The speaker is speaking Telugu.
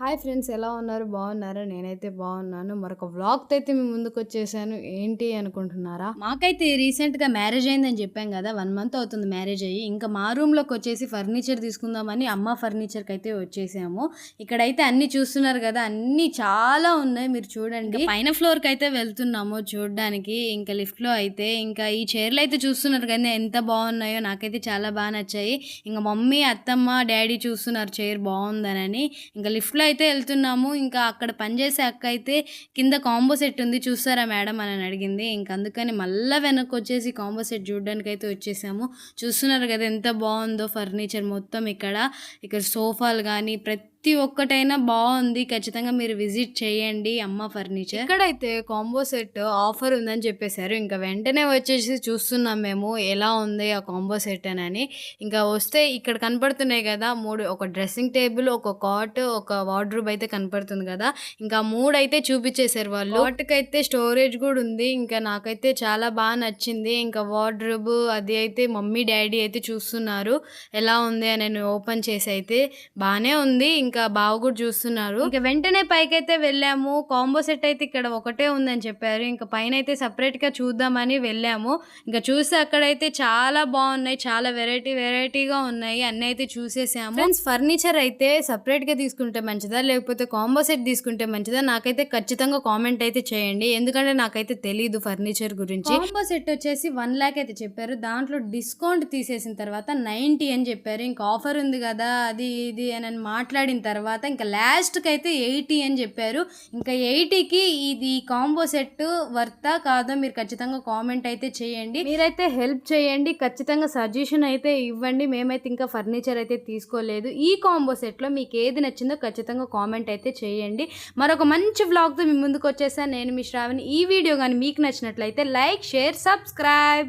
హాయ్ ఫ్రెండ్స్ ఎలా ఉన్నారు? బాగున్నారా? నేనైతే బాగున్నాను. మరొక వ్లాగ్తో అయితే మీ ముందుకు వచ్చేసాను ఏంటి అనుకుంటున్నారా? మాకైతే రీసెంట్గా మ్యారేజ్ అయిందని చెప్పాం కదా వన్ మంత్ అవుతుంది మ్యారేజ్ అయ్యి. ఇంకా మా రూమ్లోకి వచ్చేసి ఫర్నిచర్ తీసుకుందామని అమ్మ ఫర్నిచర్కి అయితే వచ్చేసాము. ఇక్కడైతే అన్ని చూస్తున్నారు కదా అన్ని చాలా ఉన్నాయి. మీరు చూడండి. పైన ఫ్లోర్కి అయితే వెళ్తున్నాము చూడడానికి. ఇంకా లిఫ్ట్లో అయితే ఇంకా ఈ చైర్లు అయితే చూస్తున్నారు కదా ఎంత బాగున్నాయో నాకైతే చాలా బాగా నచ్చాయి. ఇంకా మమ్మీ అత్తమ్మ డాడీ చూస్తున్నారు చైర్ బాగుందనని. ఇంకా లిఫ్ట్లో అయితే వెళ్తున్నాము. ఇంకా అక్కడ పనిచేసే అక్క అయితే కింద కాంబో సెట్ ఉంది. చూస్తారా మేడం అని అడిగింది. ఇంక అందుకని మళ్ళీ వెనక్కి వచ్చేసి కాంబో సెట్ చూడడానికి అయితే వచ్చేసాము. చూస్తున్నారు కదా ఎంత బాగుందో ఫర్నిచర్ మొత్తం ఇక్కడ. ఇక్కడ సోఫాలు కానీ ప్రతి ప్రతి ఒక్కటైనా బాగుంది. ఖచ్చితంగా మీరు విజిట్ చేయండి అమ్మ ఫర్నిచర్. ఇక్కడైతే కాంబో సెట్ ఆఫర్ ఉందని చెప్పేశారు. ఇంకా వెంటనే వచ్చేసి చూస్తున్నాం మేము ఎలా ఉంది ఆ కాంబో సెట్ అని. ఇంకా వస్తే ఇక్కడ కనపడుతున్నాయి కదా మూడు ఒక డ్రెస్సింగ్ టేబుల్ ఒక కాట్ ఒక వార్డ్రూబ్ అయితే కనపడుతుంది కదా. ఇంకా మూడు అయితే చూపించేశారు వాళ్ళు. వాటికి అయితే స్టోరేజ్ కూడా ఉంది. ఇంకా నాకైతే చాలా బాగా నచ్చింది. ఇంకా వార్డ్రూబ్ అది అయితే మమ్మీ డాడీ అయితే చూస్తున్నారు. ఎలా ఉంది అని నేను ఓపెన్ చేసి అయితే బాగానే ఉంది. ఇంకా బావ కూడా చూస్తున్నారు. ఇంకా వెంటనే పైకి అయితే వెళ్ళాము. కాంబో సెట్ అయితే ఇక్కడ ఒకటే ఉందని చెప్పారు. ఇంకా పైన అయితే సపరేట్గా చూద్దామని వెళ్ళాము. ఇంకా చూస్తే అక్కడైతే చాలా బాగున్నాయి. చాలా వెరైటీ వెరైటీగా ఉన్నాయి. అన్ని అయితే చూసేసాము. ఫ్రెండ్స్ ఫర్నిచర్ అయితే సపరేట్గా తీసుకుంటే మంచిదా? లేకపోతే కాంబో సెట్ తీసుకుంటే మంచిదా? నాకైతే ఖచ్చితంగా కామెంట్ అయితే చేయండి. ఎందుకంటే నాకైతే తెలియదు ఫర్నిచర్ గురించి. కాంబో సెట్ వచ్చేసి వన్ ల్యాక్ అయితే చెప్పారు. దాంట్లో డిస్కౌంట్ తీసేసిన తర్వాత నైంటీ అని చెప్పారు. ఇంకా ఆఫర్ ఉంది కదా అది ఇది అని మాట్లాడిన తర్వాత ఇంకా లాస్ట్కి అయితే ఎయిటీ అని చెప్పారు. ఇంకా ఎయిటీకి ఇది కాంబో సెట్ వర్తా కాదో మీరు ఖచ్చితంగా కామెంట్ అయితే చేయండి. మీరైతే హెల్ప్ చేయండి. ఖచ్చితంగా సజెషన్ అయితే ఇవ్వండి. మేమైతే ఇంకా ఫర్నిచర్ అయితే తీసుకోలేదు. ఈ కాంబో సెట్లో మీకు ఏది నచ్చిందో ఖచ్చితంగా కామెంట్ అయితే చేయండి. మరొక మంచి వ్లాగ్తో మీ ముందుకు వచ్చేసాను. నేను మీ శ్రావణి. ఈ వీడియో కానీ మీకు నచ్చినట్లయితే లైక్ షేర్ సబ్స్క్రైబ్.